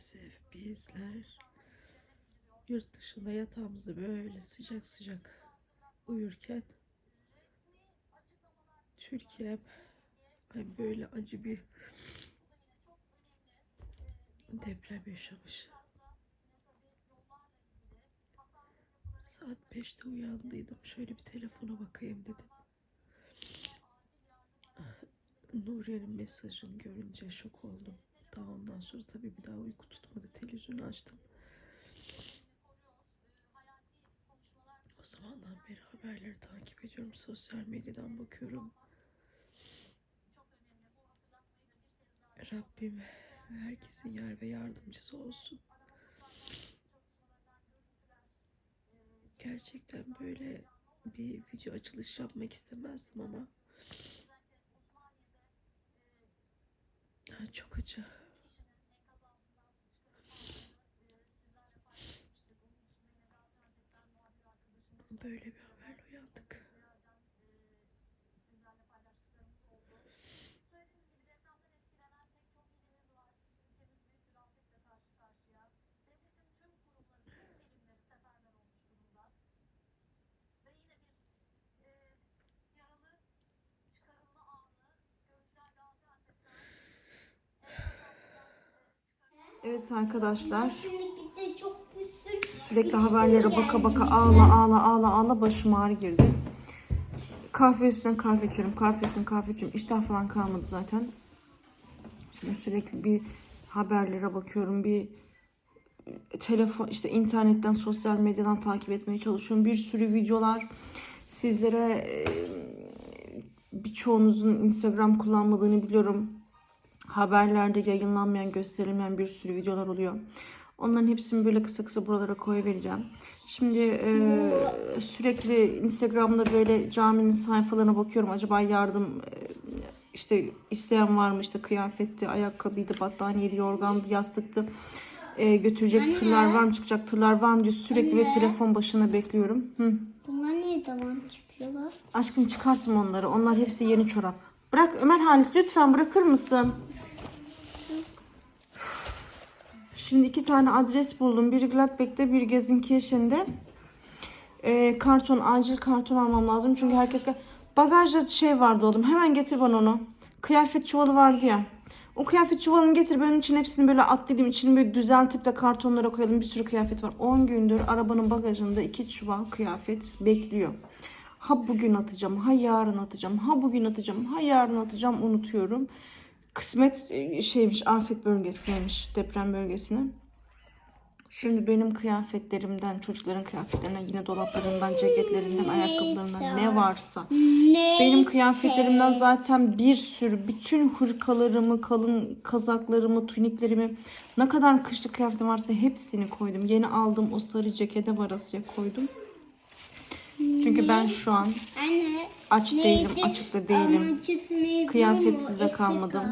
maalesef bizler yurt dışında yatağımızda böyle sıcak sıcak uyurken Türkiye böyle acı bir deprem yaşamış. Saat 5'te uyandıydım. Şöyle bir telefona bakayım dedim. Nuriye'nin mesajını görünce şok oldum. Daha ondan sonra tabii bir daha uyku tutmadı. Televizyonu açtım. O zamandan beri haberleri takip ediyorum. Sosyal medyadan bakıyorum. Rabbim herkesin yar ve yardımcısı olsun. Gerçekten böyle bir video açılış yapmak istemezdim ama Çok acı. Böyle bir Evet arkadaşlar sürekli haberlere baka baka ağla ağla ağla ağla başım ağrı girdi. Kahve üstüne kahve içiyorum, kahve üstüne kahve içiyorum. İştah falan kalmadı zaten. Şimdi sürekli bir haberlere bakıyorum, bir telefon işte internetten sosyal medyadan takip etmeye çalışıyorum. Bir sürü videolar sizlere birçoğunuzun Instagram kullanmadığını biliyorum. Haberlerde yayınlanmayan, gösterilmeyen bir sürü videolar oluyor. Onların hepsini böyle kısa kısa buralara koyuvereceğim. Şimdi e, sürekli Instagram'da böyle caminin sayfalarına bakıyorum. Acaba yardım e, işte isteyen var mı? İşte kıyafetti, ayakkabıydı, battaniyeydi, yorgandı, yastıktı. E, götürecek tırlar var mı? Çıkacak tırlar var mı diye sürekli böyle telefon başına bekliyorum. Hı. Bunlar niye devam çıkıyorlar? Aşkım çıkartma onları. Onlar hepsi yeni çorap. Bırak Ömer Halis lütfen bırakır mısın? Şimdi iki tane adres buldum. Biri Gladbeck'te, biri Gelsenkirchen'de. Ee, karton, acil karton almam lazım. Çünkü herkes... Bagajda şey vardı oğlum. Hemen getir bana onu. Kıyafet çuvalı vardı ya. O kıyafet çuvalını getir. Ben onun için hepsini böyle atladım. İçini böyle düzeltip de kartonlara koyalım. Bir sürü kıyafet var. 10 gündür arabanın bagajında iki çuval kıyafet bekliyor. Ha bugün atacağım, ha yarın atacağım, ha bugün atacağım, ha yarın atacağım unutuyorum. Kısmet e, şeymiş, afet bölgesindeymiş, deprem bölgesine. Şimdi benim kıyafetlerimden, çocukların kıyafetlerinden, yine dolaplarından, ceketlerinden, ayakkabılarından ne varsa. Ne? Benim kıyafetlerimden zaten bir sürü, bütün hırkalarımı, kalın kazaklarımı, tuniklerimi, ne kadar kışlık kıyafetim varsa hepsini koydum. Yeni aldığım o sarı cekete varasıya koydum. Çünkü ben şu an Anne. aç değilim, neydi? açık da değilim. Kıyafetsiz de kalmadım.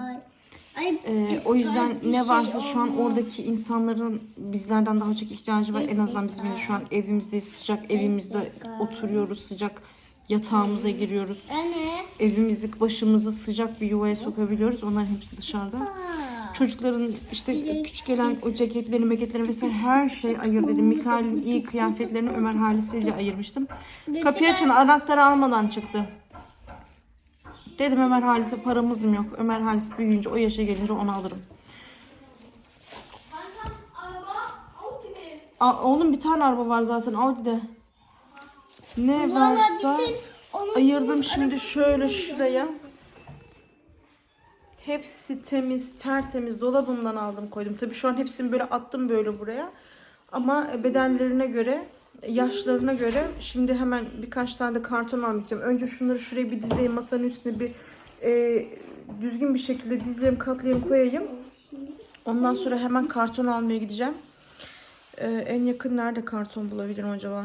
Ee, o yüzden ne şey varsa şu an oradaki insanların bizlerden daha çok ihtiyacı var. En azından bizim yine şu an evimizde sıcak evimizde oturuyoruz sıcak yatağımıza giriyoruz. Anne. Evimizi başımızı sıcak bir yuvaya sokabiliyoruz. Onların hepsi dışarıda. Çocukların işte küçük gelen o ceketlerini, meketlerini vesaire her şeyi ayır dedim. Mikail'in iyi kıyafetlerini Ömer Halis'e ayırmıştım. Kapıyı açın anahtarı almadan çıktı. Dedim Ömer Halis'e paramızım yok. Ömer Halis büyüyünce o yaşa gelince onu alırım. Aa, oğlum bir tane araba var zaten Audi'de. Ne varsa ayırdım şimdi şöyle şuraya. Hepsi temiz, tertemiz dolabından aldım koydum. Tabii şu an hepsini böyle attım böyle buraya. Ama bedenlerine göre, yaşlarına göre şimdi hemen birkaç tane de karton istiyorum. Önce şunları şuraya bir dizeyim, masanın üstüne bir e, düzgün bir şekilde dizeyim, katlayayım, koyayım. Ondan sonra hemen karton almaya gideceğim. E, en yakın nerede karton bulabilirim acaba?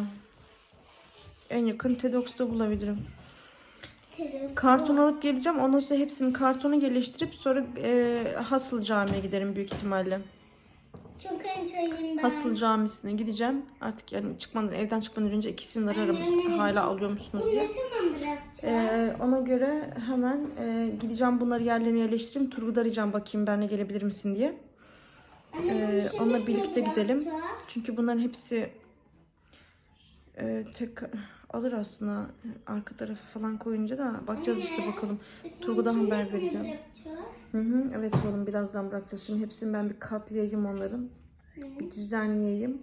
En yakın Tedox'ta bulabilirim. Telefon. Karton alıp geleceğim. Ondan sonra hepsini kartona yerleştirip sonra e, Hasıl Camii'ye giderim büyük ihtimalle. Çok en çayından. Hasıl Camisi'ne gideceğim. Artık yani çıkmadan evden çıkmadan önce ikisini ararım. Anne, Hala alıyor musunuz diye. ne zaman bırakacağız? E, ona göre hemen e, gideceğim bunları yerlerine yerleştireyim. Turgut'u arayacağım bakayım benle gelebilir misin diye. Anne, Ee, onunla birlikte gidelim. Çünkü bunların hepsi e, tek alır aslında arka tarafı falan koyunca da bakacağız işte bakalım. İçine haber vereceğim. bırakacağız? Hı hı, evet oğlum birazdan bırakacağız. Şimdi hepsini ben bir katlayayım onların. Bir düzenleyeyim.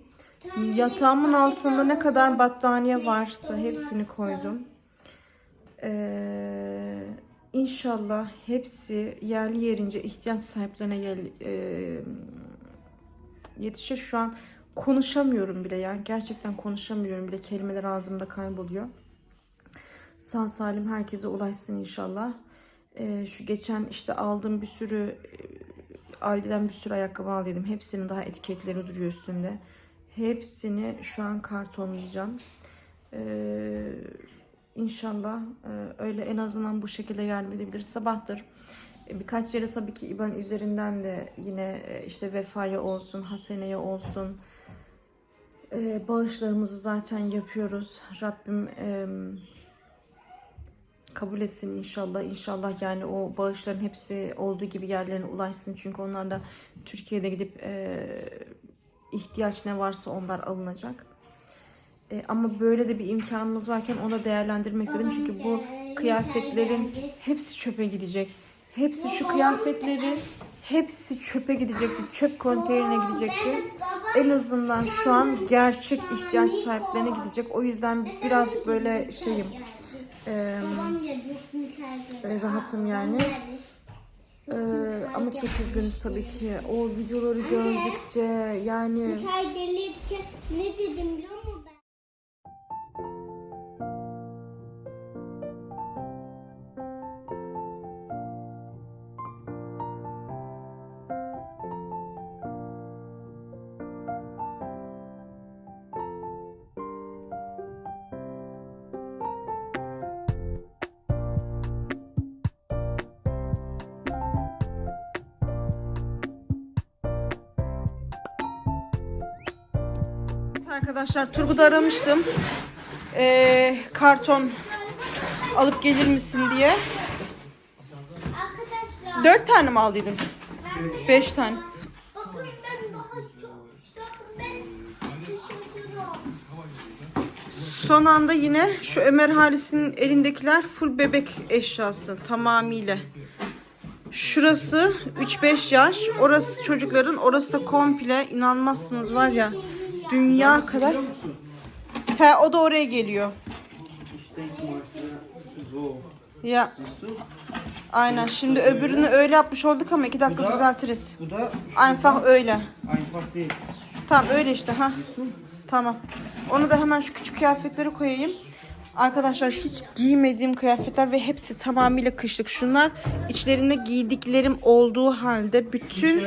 Yatağımın altında ne kadar battaniye varsa hepsini koydum. Ee, inşallah hepsi yerli yerince ihtiyaç sahiplerine yel, e, yetişir. Şu an konuşamıyorum bile ya. Gerçekten konuşamıyorum bile. Kelimeler ağzımda kayboluyor. Sağ salim herkese ulaşsın inşallah. Ee, şu geçen işte aldığım bir sürü e, Aldi'den bir sürü ayakkabı aldıydım. Hepsinin daha etiketleri duruyor üstünde. Hepsini şu an kartonlayacağım. Ee, inşallah e, öyle en azından bu şekilde yardım edebiliriz. Sabahtır. E, Birkaç yere tabii ki İBAN üzerinden de yine e, işte Vefa'ya olsun, Hasene'ye olsun e, bağışlarımızı zaten yapıyoruz. Rabbim e, kabul etsin inşallah. İnşallah yani o bağışların hepsi olduğu gibi yerlerine ulaşsın. Çünkü onlar da Türkiye'de gidip e, ihtiyaç ne varsa onlar alınacak. E, ama böyle de bir imkanımız varken onu da değerlendirmek istedim. Çünkü bu kıyafetlerin hepsi çöpe gidecek. Hepsi şu kıyafetlerin hepsi çöpe gidecekti. Çöp konteynerine gidecekti. En azından şu an gerçek ihtiyaç sahiplerine gidecek. O yüzden birazcık böyle şeyim. e, e, rahatım yani. E, ama çok üzgünüz tabii ki. O videoları gördükçe yani ne dedim biliyor musun Arkadaşlar Turgut'u aramıştım. Ee, karton alıp gelir misin diye. Arkadaşlar. Dört tane mi aldıydın? Beş tane. Bakın ben daha çok. Ben. Son anda yine şu Ömer Halis'in elindekiler full bebek eşyası tamamıyla. Şurası 3-5 yaş. Orası çocukların. Orası da komple inanmazsınız var ya. Dünya kadar. He o da oraya geliyor. Ya. Aynen. Şimdi öbürünü öyle yapmış olduk ama iki dakika düzeltiriz. Bu da Einfach öyle. einfach değil. Tamam öyle işte ha. Tamam. Onu da hemen şu küçük kıyafetleri koyayım. Arkadaşlar hiç giymediğim kıyafetler ve hepsi tamamıyla kışlık. Şunlar içlerinde giydiklerim olduğu halde bütün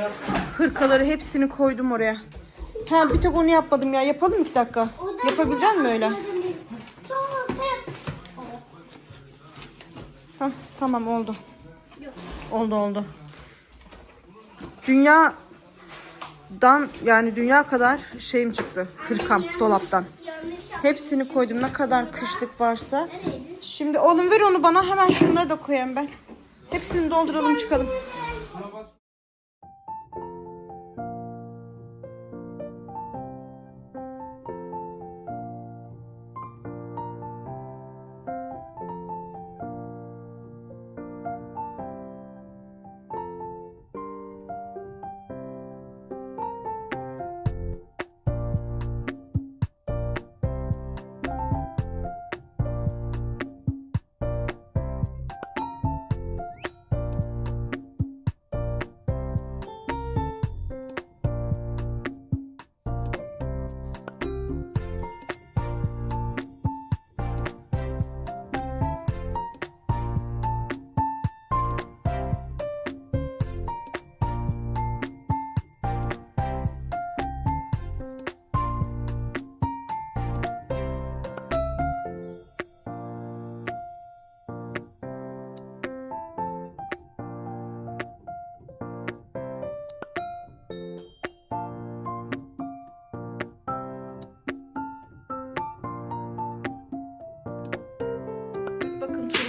hırkaları hepsini koydum oraya. Ha bir tek onu yapmadım ya. Yapalım iki dakika. Yapabilecek misin öyle? Ha, tamam oldu. Oldu oldu. Dünyadan yani dünya kadar şeyim çıktı. Hırkam dolaptan. Hepsini koydum ne kadar kışlık varsa. Şimdi oğlum ver onu bana hemen şunları da koyayım ben. Hepsini dolduralım çıkalım.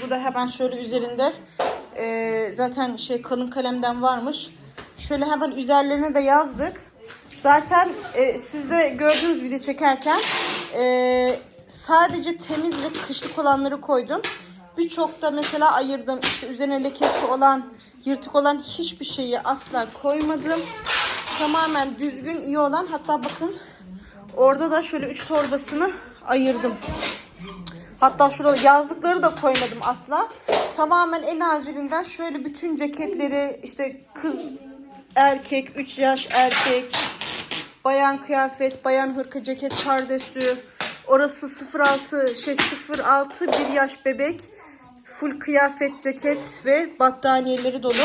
Burada hemen şöyle üzerinde eee, zaten şey kalın kalemden varmış. Şöyle hemen üzerlerine de yazdık. Zaten e, siz de gördüğünüz video çekerken e, sadece temiz ve kışlık olanları koydum. Birçok da mesela ayırdım. İşte üzerine lekesi olan, yırtık olan hiçbir şeyi asla koymadım. Tamamen düzgün, iyi olan. Hatta bakın orada da şöyle üç torbasını ayırdım. Hatta şurada yazlıkları da koymadım asla. Tamamen en acilinden şöyle bütün ceketleri işte kız erkek, 3 yaş erkek, bayan kıyafet, bayan hırka ceket pardesü, orası 06 şey 06 bir yaş bebek, full kıyafet ceket ve battaniyeleri dolu.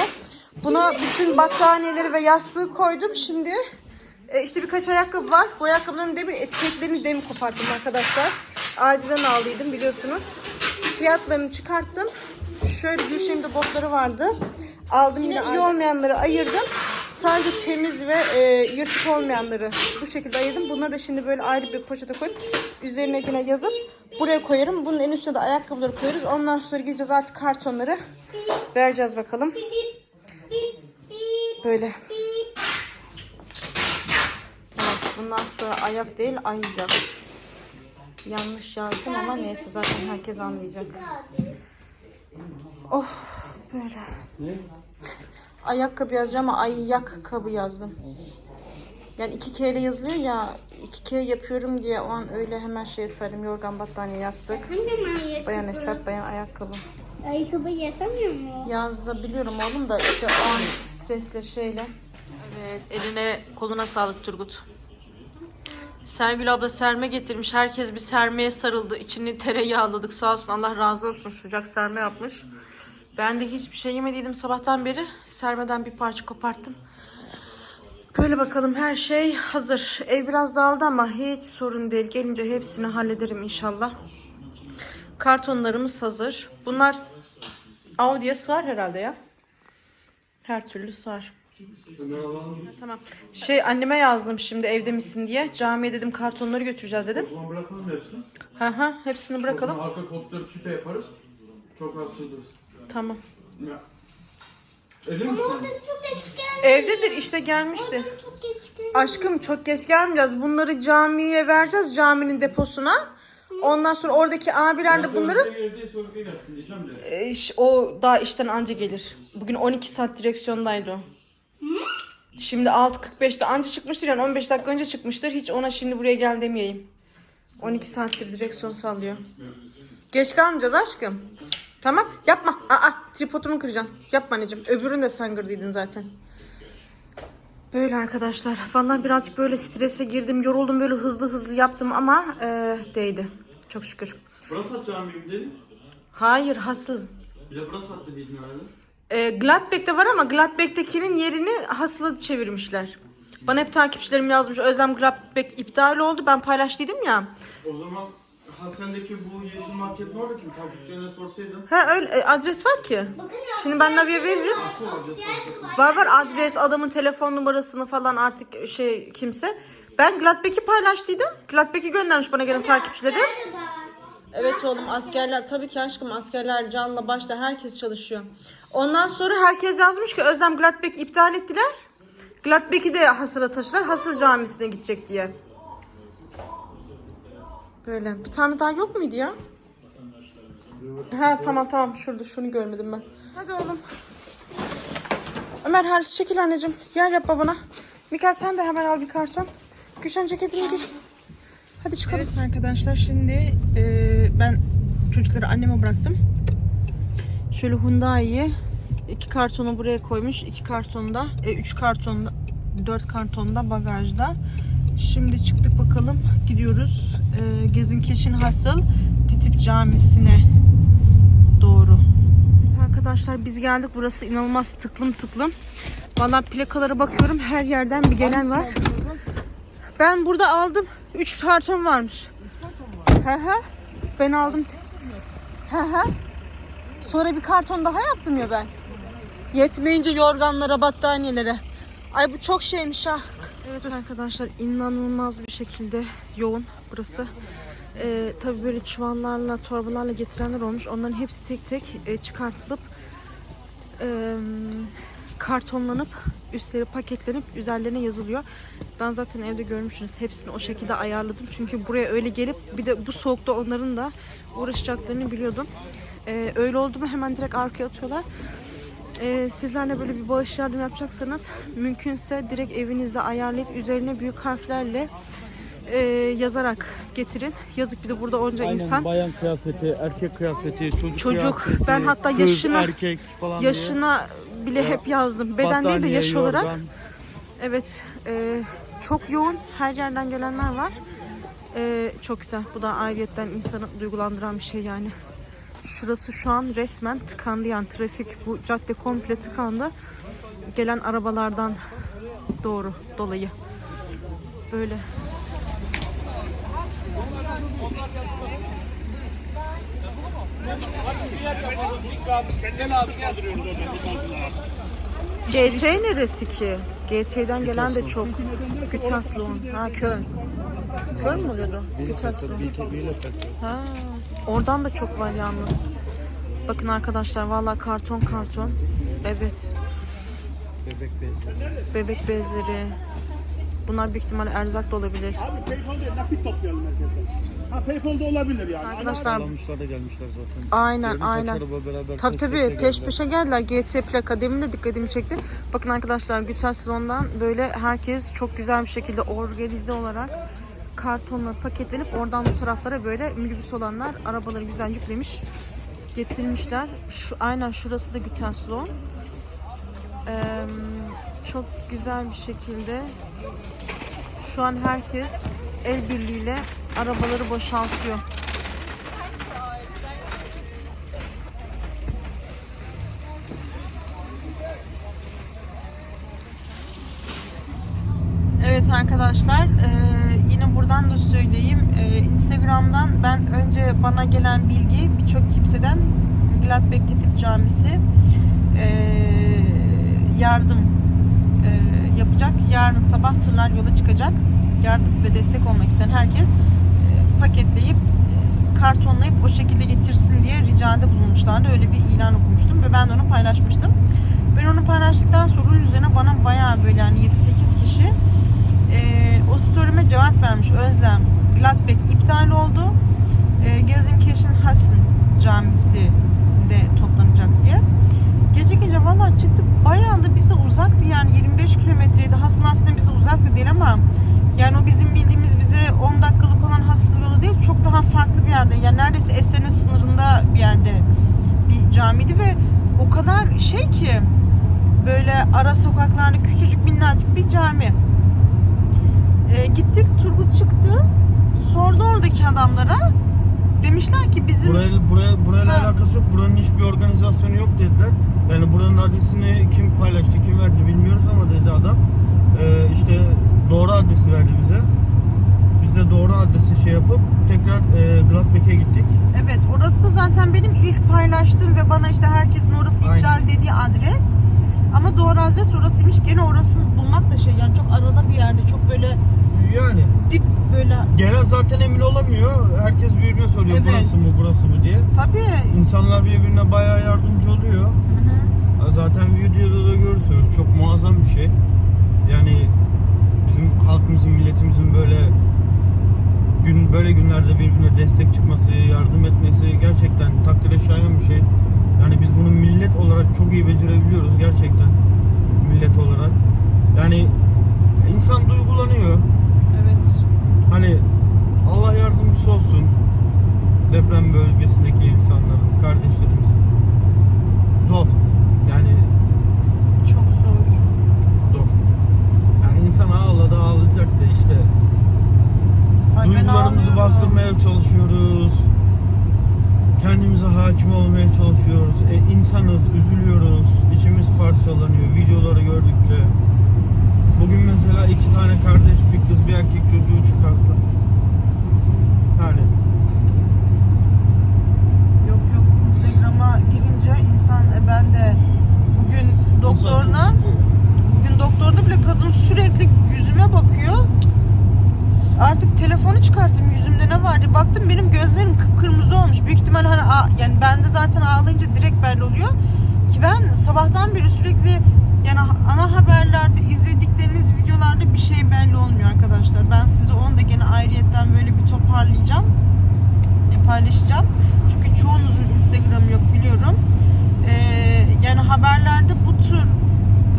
Buna bütün battaniyeleri ve yastığı koydum. Şimdi e, işte birkaç ayakkabı var. Bu ayakkabıların demin etiketlerini demin koparttım arkadaşlar. Acilen aldıydım biliyorsunuz. Fiyatlarını çıkarttım. Şöyle Gülşen'in botları vardı. Aldım yine iyi olmayanları ayırdım. Sadece temiz ve e, yırtık olmayanları bu şekilde ayırdım. Bunları da şimdi böyle ayrı bir poşete koyup üzerine yine yazıp buraya koyarım. Bunun en üstüne de ayakkabıları koyarız. Ondan sonra gideceğiz artık kartonları vereceğiz bakalım. Böyle. Bundan sonra ayak değil ayacak. Yanlış yazdım ama neyse zaten herkes anlayacak. Oh böyle. Ayakkabı yazacağım ama ayakkabı yazdım. Yani iki K ile yazılıyor ya iki K yapıyorum diye o an öyle hemen şey yaparım. Yorgan battaniye yastık. Bayan eşarp, bayan ayakkabı. Ayakkabı yazamıyor mu? Yazabiliyorum oğlum da işte o an stresle şeyle. Evet eline koluna sağlık Turgut. Sergül abla serme getirmiş. Herkes bir sermeye sarıldı. İçini tereyağladık. Sağ olsun Allah razı olsun. Sıcak serme yapmış. Ben de hiçbir şey yemediydim sabahtan beri. Sermeden bir parça koparttım. Böyle bakalım her şey hazır. Ev biraz dağıldı ama hiç sorun değil. Gelince hepsini hallederim inşallah. Kartonlarımız hazır. Bunlar Audi'ye sığar herhalde ya. Her türlü sığar. Tamam. Şey anneme yazdım şimdi evde misin diye. Camiye dedim kartonları götüreceğiz dedim. O zaman bırakalım hepsini. Hı hı hepsini bırakalım. O zaman arka koltukları tüpe yaparız. Çok sığdırırız. Tamam. Ya. Evde misin? Çok geç. Evdedir işte gelmişti. Çok geç. Aşkım çok geç gelmeyeceğiz. Bunları camiye vereceğiz caminin deposuna. Ondan sonra oradaki abiler de bunları Dördüncü geldiği sonra gelsin diyeceğim de. E, iş- o daha işten anca gelir. Bugün 12 saat direksiyondaydı o. Şimdi 6.45'te anca çıkmıştır yani 15 dakika önce çıkmıştır. Hiç ona şimdi buraya gel demeyeyim. 12 saattir direksiyon sallıyor. Geç kalmayacağız aşkım. Tamam yapma. Aa tripodumu kıracağım. Yapma anneciğim. Öbürünü de sen kırdıydın zaten. Böyle arkadaşlar. Vallahi birazcık böyle strese girdim. Yoruldum böyle hızlı hızlı yaptım ama e, değdi. Çok şükür. Burası at camiyim dedin. Hayır hasıl. Bir de burası at dediydin herhalde. E, Gladbeck'te var ama Gladbeck'tekinin yerini hasıla çevirmişler. Bana hep takipçilerim yazmış. Özlem Gladbeck iptal oldu. Ben paylaştıydım ya. O zaman Hasan'daki bu yeşil marketin oradaki mi? Takipçilerine sorsaydın. Ha öyle e, adres var ki. Şimdi ben Navi'ye veririm. Nasıl olacak? Var var adres, adamın telefon numarasını falan artık şey kimse. Ben Gladbeck'i paylaştıydım. Gladbeck'i göndermiş bana gelen takipçilerim. Evet oğlum askerler tabii ki aşkım askerler canla başla herkes çalışıyor. Ondan sonra herkes yazmış ki Özlem Gladbeck iptal ettiler. Gladbeck'i de Hasır'a taşıdılar. Hasır camisine gidecek diye. Böyle bir tane daha yok muydu ya? Ha tamam tamam şurada şunu görmedim ben. Hadi oğlum. Ömer Haris çekil anneciğim. Yer yap babana. Mikael sen de hemen al bir karton. Gülşen ceketini giy. Hadi çıkalım. Evet arkadaşlar şimdi e, ben çocukları anneme bıraktım. Şöyle Hyundai'yi iki kartonu buraya koymuş. iki kartonda, e, üç kartonda, dört kartonda bagajda. Şimdi çıktık bakalım. Gidiyoruz. E, Gezinkeş'in hasıl Titip Camisi'ne doğru. Arkadaşlar biz geldik. Burası inanılmaz tıklım tıklım. Valla plakalara bakıyorum. Her yerden bir gelen var. Ben burada aldım. 3 karton varmış. He he. Ben aldım. He he. Sonra bir karton daha yaptım ya ben. Yetmeyince yorganlara, battaniyelere. Ay bu çok şeymiş ha. Evet arkadaşlar inanılmaz bir şekilde yoğun burası. Ee, tabii böyle çuvallarla, torbalarla getirenler olmuş. Onların hepsi tek tek e, çıkartılıp e, kartonlanıp üstleri paketlenip üzerlerine yazılıyor. Ben zaten evde görmüşsünüz. Hepsini o şekilde ayarladım. Çünkü buraya öyle gelip bir de bu soğukta onların da uğraşacaklarını biliyordum. Ee, öyle oldu mu hemen direkt arkaya atıyorlar. Ee, sizler de böyle bir bağış yardım yapacaksanız mümkünse direkt evinizde ayarlayıp üzerine büyük harflerle e, yazarak getirin. Yazık bir de burada onca Aynen, insan. bayan kıyafeti, erkek kıyafeti, çocuk, Çocuk, kıyafeti, ben hatta kız, yaşına- erkek falan diye. Bile hep yazdım. Beden değil de yaş olarak. Evet, e, çok yoğun. Her yerden gelenler var. E, çok güzel. Bu da ayrıyetten insanı duygulandıran bir şey yani. Şurası şu an resmen tıkandı yani trafik bu cadde komple tıkandı. Gelen arabalardan doğru dolayı. Böyle. GT neresi ki? GT'den gelen de çok. Gütersloh. Ha Köln. Köln mü oluyordu? Gütersloh. Ha, oradan da çok var yalnız. Bakın arkadaşlar vallahi karton karton. Evet. Bebek bezi. Bebek bezleri. Bunlar büyük ihtimalle erzak da olabilir. Abi nakit toplayalım herkese. Ha Paypal'da olabilir yani. Arkadaşlar Alamışlar da gelmişler zaten. aynen Birkaç aynen. araba beraber Tabii peş tabii peşe peş geldiler. peşe geldiler. GT plaka demin de dikkatimi çekti. Bakın arkadaşlar Gütel Salon'dan böyle herkes çok güzel bir şekilde organize olarak kartonla paketlenip oradan bu taraflara böyle minibüs olanlar arabaları güzel yüklemiş getirmişler. Şu aynen şurası da Gütel Salon. Ee, çok güzel bir şekilde şu an herkes el birliğiyle arabaları boşaltıyor. Evet arkadaşlar eee, yine buradan da söyleyeyim Eee, Instagram'dan ben önce bana gelen bilgi birçok kimseden Gladbeck Tip Camisi eee, yardım yapacak. Yarın sabah tırlar yola çıkacak. Yardım ve destek olmak isteyen herkes eee, paketleyip eee, kartonlayıp o şekilde getirsin diye ricada bulunmuşlardı. Öyle bir ilan okumuştum ve ben onu paylaşmıştım. Ben onu paylaştıktan sonra üzerine bana bayağı böyle yani 7-8 kişi e, o story'me cevap vermiş. Özlem, Gladbeck iptal oldu. E, Gelsenkirchen Hassen camisi de toplanacak diye. Gece gece valla çıktık bayağı da bize uzaktı yani 25 kilometreydi. Hasan aslında bize uzaktı değil ama yani o bizim bildiğimiz bize 10 dakikalık olan Hasan yolu değil çok daha farklı bir yerde. Yani neredeyse Esen'in sınırında bir yerde bir camiydi ve o kadar şey ki böyle ara sokaklarda küçücük minnacık bir cami. Ee, gittik Turgut çıktı. Sordu oradaki adamlara. Demişler ki bizim Buraya, buraya, burayla Ha. alakası yok. Buranın hiçbir organizasyonu yok dediler. Yani buranın adresini kim paylaştı, kim verdi bilmiyoruz ama dedi adam. Ee, işte doğru adresi verdi bize. Biz de doğru adresi şey yapıp tekrar e, Gladbeck'e gittik. evet orası da zaten benim ilk paylaştığım ve bana işte herkesin orası iptal Aynen. dediği adres. Ama doğru adres orasıymış. Gene orasını bulmak da şey yani çok arada bir yerde çok böyle Yani dip böyle gelen zaten emin olamıyor. Herkes birbirine soruyor Evet. burası mı burası mı diye. tabii. İnsanlar birbirine bayağı yardımcı oluyor. Hı hı. Zaten videoda da görürsünüz çok muazzam bir şey. Yani bizim halkımızın, milletimizin böyle gün böyle günlerde birbirine destek çıkması, yardım etmesi gerçekten takdire şayan bir şey. Yani biz bunu millet olarak çok iyi becerebiliyoruz gerçekten. Millet olarak. Yani insan duygulanıyor. Evet. Hani Allah yardımcısı olsun deprem bölgesindeki insanların, kardeşlerimizin. Zor. Yani Çok zor. zor. Yani insan ağladı ağlayacak da işte Ay duygularımızı bastırmaya çalışıyoruz. Kendimize hakim olmaya çalışıyoruz. E, insanız, üzülüyoruz. içimiz parçalanıyor videoları gördükçe. Bugün mesela iki tane kardeş, bir kız, bir erkek çocuğu çıkarttılar. Yani Yok yok Instagram'a girince insan e, ben de bugün doktoruna. Bugün doktoruna bile kadın sürekli yüzüme bakıyor. Artık telefonu çıkarttım yüzümde ne var diye baktım benim gözlerim kıpkırmızı olmuş. Büyük ihtimal hani yani bende zaten ağlayınca direkt belli oluyor. Ki ben sabahtan beri sürekli Yani ana haberlerde izledikleriniz videolarda bir şey belli olmuyor arkadaşlar. Ben size onu da gene ayrıyetten böyle bir toparlayacağım. e, paylaşacağım. Çünkü çoğunuzun Instagram'ı yok biliyorum. Ee, yani haberlerde bu tür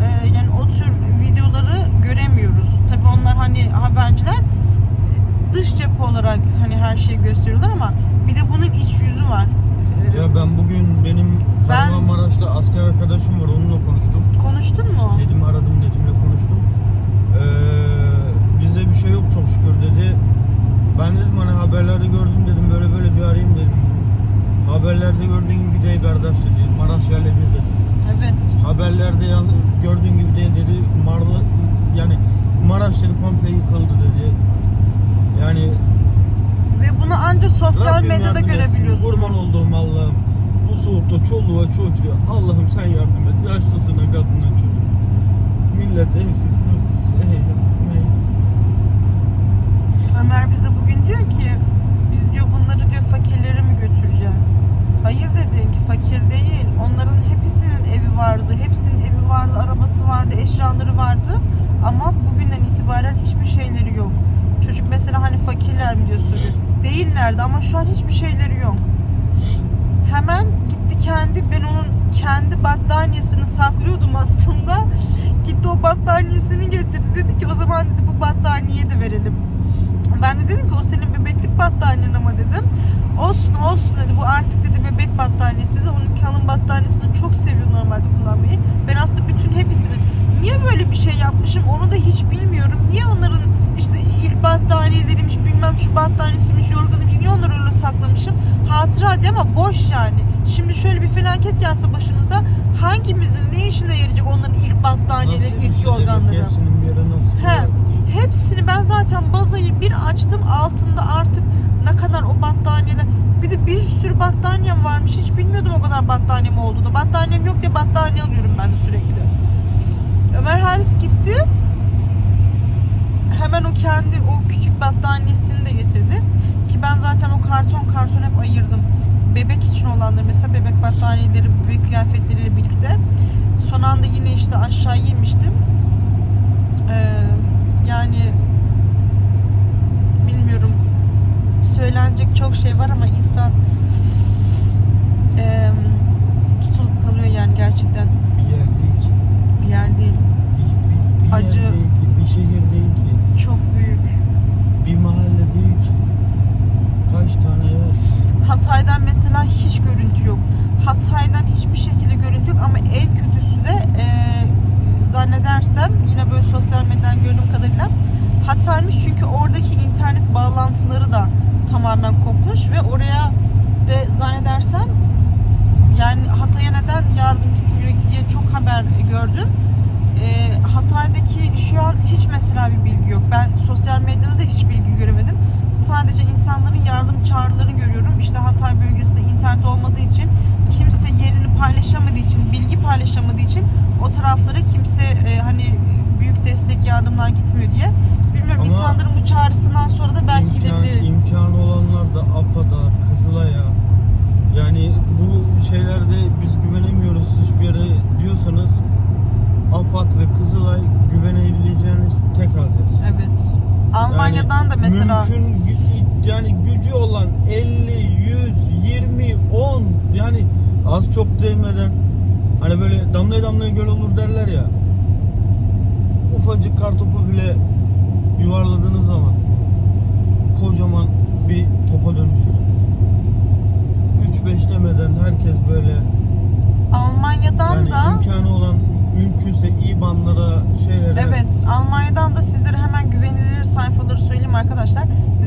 e, yani o tür videoları göremiyoruz. Tabii onlar hani haberciler e, dış cephe olarak hani her şeyi gösteriyorlar ama bir de bunun iç yüzü var. Ee, Ya ben bugün benim Ben- Kahramanmaraş'ta asker arkadaşım var onunla konuştum. konuştun mu? Nedim aradım Nedim'le konuştum. Ee, bizde bir şey yok çok şükür dedi. Ben dedim hani haberlerde gördüm dedim böyle böyle bir arayayım dedim. Haberlerde gördüğün gibi değil kardeş dedi. Maraş yerle bir dedi. Evet. Haberlerde yan, gördüğün gibi değil dedi. Marlı yani Maraş dedi komple yıkıldı dedi. Yani Ve bunu ancak sosyal Rabbim medyada yardım etsin. görebiliyorsunuz. Kurban olduğum Allah'ım. Bu soğukta çoluğa çocuğa Allah'ım sen yardım et. Yaşlısına kadına çocuğa. Millet evsiz ey. Ömer bize bugün diyor ki biz diyor bunları diyor fakirlere mi götüreceğiz? Hayır dedin ki fakir değil. Onların hepsinin evi vardı. Hepsinin evi vardı, arabası vardı, eşyaları vardı. Ama bugünden itibaren hiçbir şeyleri yok. Çocuk mesela hani fakirler mi diyor soruyor. Değillerdi ama şu an hiçbir şeyleri yok. Hemen gitti kendi ben onun kendi battaniyesini saklıyordum aslında. Gitti o battaniyesini getirdi. Dedi ki o zaman dedi bu battaniyeyi de verelim. Ben de dedim ki o senin bebeklik battaniyen ama dedim. Olsun olsun dedi bu artık dedi bebek battaniyesi de onun kalın battaniyesini çok seviyor normalde kullanmayı. Ben aslında bütün hepsini niye böyle bir şey yapmışım onu da hiç bilmiyorum. Niye onların işte ilk battaniyeleriymiş bilmem şu battaniyesiymiş yorganıymış niye onları öyle saklamışım. Hatıra diye ama boş yani. Şimdi şöyle bir felaket gelse başımıza hangimizin ne işine yarayacak onların ilk battaniyeleri ilk yorganları. Hepsinin yere nasıl He. Hepsini ben zaten bazayı bir açtım altında artık ne kadar o battaniyeler. Bir de bir sürü battaniyem varmış hiç bilmiyordum o kadar battaniyem olduğunu. Battaniyem yok diye battaniye alıyorum ben de sürekli. Ömer Haris gitti. Hemen o kendi o küçük battaniyesini de getirdi. Ki ben zaten o karton karton hep ayırdım. Bebek için olanları mesela bebek battaniyeleri bebek kıyafetleriyle birlikte. Son anda yine işte aşağı inmiştim. Ee, yani bilmiyorum söylenecek çok şey var ama insan eee, tutulup kalıyor yani gerçekten Bir yer değil ki. bir yer değil. Bir, bir, bir Acı. yer değil ki. Bir şehir değil ki. Çok büyük. Bir mahalle değil ki. Kaç tane yer. Hatay'dan mesela hiç görüntü yok. Hatay'dan hiçbir şekilde görüntü yok ama en kötüsü de eee, zannedersem yine böyle sosyal medyadan gördüğüm kadarıyla Hatay'mış çünkü oradaki internet bağlantıları da tamamen kopmuş ve oraya de zannedersem yani Hatay'a neden yardım gitmiyor diye çok haber gördüm. Eee, Hatay'daki şu an hiç mesela bir bilgi yok. Ben sosyal medyada da hiç bilgi göremedim. Sadece insanların yardım çağrılarını görüyorum. İşte Hatay bölgesinde internet olmadığı için kimse yerini paylaşamadığı için, bilgi paylaşamadığı için o taraflara kimse e, hani büyük destek yardımlar gitmiyor diye. Bilmiyorum Ama insanların bu çağrısından sonra da belki İmkan, gidebilir. imkanı olanlar da AFAD'a, Kızılay'a yani bu şeylerde biz güvenemiyoruz hiçbir yere diyorsanız AFAD ve Kızılay güvenebileceğiniz tek adres. Evet. Almanya'dan Yani da mesela mümkün yani gücü olan 50, 100, 20, 10 yani az çok değmeden hani böyle damlaya damlaya göl olur derler ya ufacık kartopu bile yuvarladığınız zaman kocaman bir topa dönüşür. 3-5 demeden herkes böyle Almanya'dan yani da imkanı olan mümkünse IBAN'lara şeylere Evet, Almanya'dan da sizlere hemen güvenilir sayfaları söyleyeyim arkadaşlar.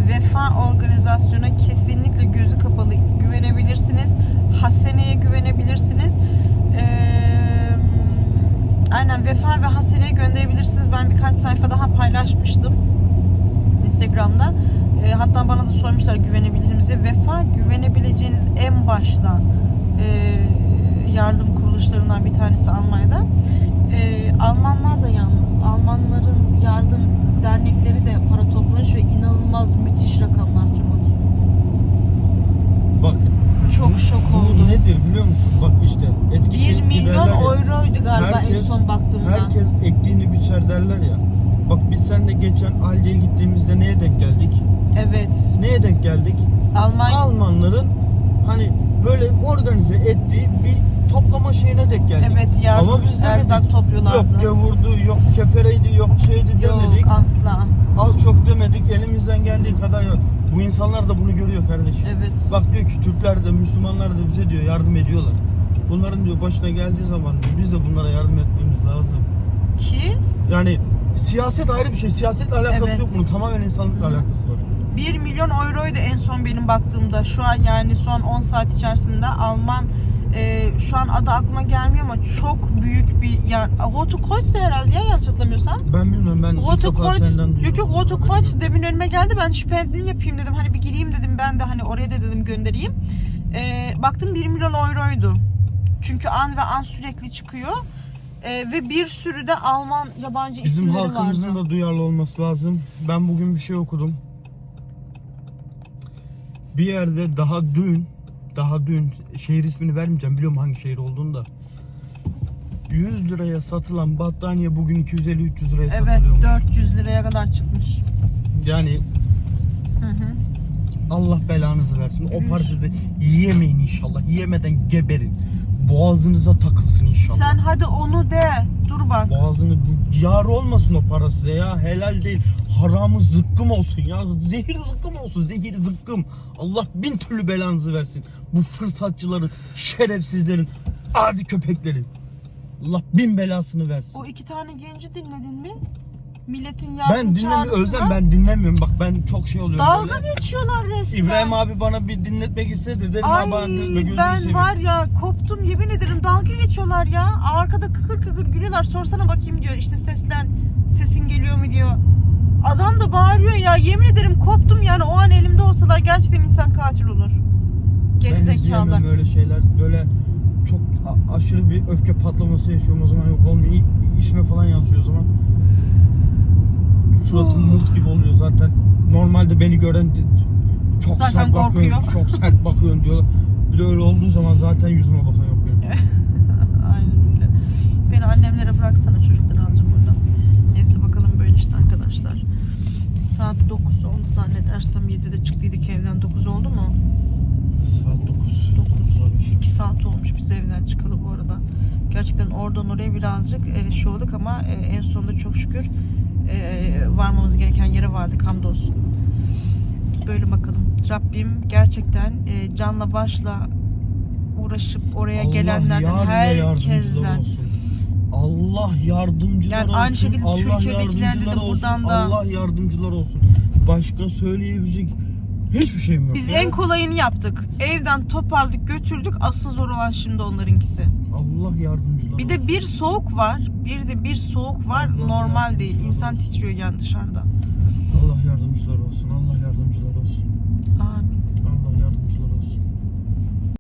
Vefa organizasyona kesinlikle gözü kapalı güvenebilirsiniz. Hasene'ye güvenebilirsiniz. Ee, aynen Vefa ve Hasene'ye gönderebilirsiniz. Ben birkaç sayfa daha paylaşmıştım Instagram'da. Ee, hatta bana da sormuşlar güvenebilirimize. Vefa güvenebileceğiniz en başta ee, yardım kuruluşlarından bir tanesi Almanya'da. Ee, Almanlar da yalnız. Almanların yardım dernekleri de para toplamış ve inanılmaz müthiş rakamlar tırmanır. bak Çok şok bu oldum. nedir biliyor musun? Bak işte etkisi 1 milyon euroydu galiba en Herkes- son baktığımda. Herkes ektiğini biçer derler ya. Bak biz seninle geçen Aldi'ye gittiğimizde neye denk geldik? Evet. Neye denk geldik? Almanya Almanların hani böyle organize ettiği bir toplama şeyine denk geldik. evet yardım Ama biz demedik. erzak topluyorlardı. Yok gavurdu, yok kefereydi, yok şeydi demedik. Yok asla. Az çok demedik. Elimizden geldiği kadar. Bu insanlar da bunu görüyor kardeş. Evet. Bak diyor ki Türkler de Müslümanlar da bize diyor yardım ediyorlar. Bunların diyor başına geldiği zaman biz de bunlara yardım etmemiz lazım. Ki Yani siyaset ayrı bir şey. Siyasetle alakası Evet. yok bunun. Tamamen insanlıkla alakası var. 1 milyon euroydu en son benim baktığımda. Şu an yani son 10 saat içerisinde Alman e, şu an adı aklıma gelmiyor ama çok büyük bir yer. Kreuz de herhalde ya yanlış hatırlamıyorsam. Ben bilmiyorum ben duydum. yok yok yok. demin önüme geldi. Ben şüphelini yapayım dedim. Hani bir gireyim dedim ben de hani oraya da dedim göndereyim. E, baktım 1 milyon euroydu. Çünkü an ve an sürekli çıkıyor. E, ve bir sürü de Alman yabancı Bizim isimleri halkımızın vardı. da duyarlı olması lazım. Ben bugün bir şey okudum. Bir yerde daha dün, daha dün şehir ismini vermeyeceğim. Biliyorum hangi şehir olduğunu da. 100 liraya satılan battaniye bugün 250-300 liraya Evet satılıyormuş. 400 liraya kadar çıkmış. Yani Hı hı. Allah belanızı versin. O parçayı yiyemeyin inşallah. Yiyemeden geberin. Boğazınıza takılsın inşallah. Sen hadi onu de. Dur bak. Boğazını yar olmasın o para size ya. Helal değil. Haramı zıkkım olsun ya. Zehir zıkkım olsun. Zehir zıkkım. Allah bin türlü belanızı versin. Bu fırsatçıların, şerefsizlerin, adi köpeklerin. Allah bin belasını versin. O iki tane genci dinledin mi? Milletin yardım Ben dinlemiyorum. çağrısına Özlem ben dinlemiyorum. Bak ben çok şey oluyorum Dalga böyle. geçiyorlar resmen. İbrahim abi bana bir dinletmek istedi. Dedim Ay ben seveyim. var ya koptum yemin ederim dalga geçiyorlar ya. Arkada kıkır kıkır gülüyorlar. Sorsana bakayım diyor işte seslen sesin geliyor mu diyor. Adam da bağırıyor ya yemin ederim koptum yani o an elimde olsalar gerçekten insan katil olur. Geri Ben zekalı. izleyemem öyle şeyler. Böyle çok aşırı bir öfke patlaması yaşıyorum o zaman yok olmuyor. İşime falan yansıyor o zaman. Suratım murt gibi oluyor zaten. Normalde beni gören de- çok Zaten sert korkuyor. çok sert bakıyorsun diyorlar. Bir de öyle olduğu zaman zaten yüzüme bakan yok benim. Aynen öyle. Beni annemlere bıraksana çocukları alacağım buradan. Neyse bakalım böyle işte arkadaşlar. Saat 9 oldu zannedersem 7'de çıktıydık evden 9 oldu mu? Saat 9. 9. 2 saat olmuş biz evden çıkalı bu arada. Gerçekten oradan oraya birazcık e, şey olduk ama e, en sonunda çok şükür e, varmamız gereken yere vardık hamdolsun. Böyle bakalım. Rabbim gerçekten e, canla başla uğraşıp oraya Allah gelenlerden herkesten olsun. Allah yardımcılar Yani olsun. aynı şekilde Allah Türkiye'dekilerden de yardımcılar olsun. buradan da- Allah yardımcılar olsun. Başka söyleyebilecek hiçbir şeyim yok. Biz ya. en kolayını yaptık. Evden toparladık, götürdük. Asıl zor olan şimdi onlarınkisi. Allah yardımcılar Bir de bir soğuk var. Bir de bir soğuk var. Allah Normal değil. İnsan titriyor yani dışarıda.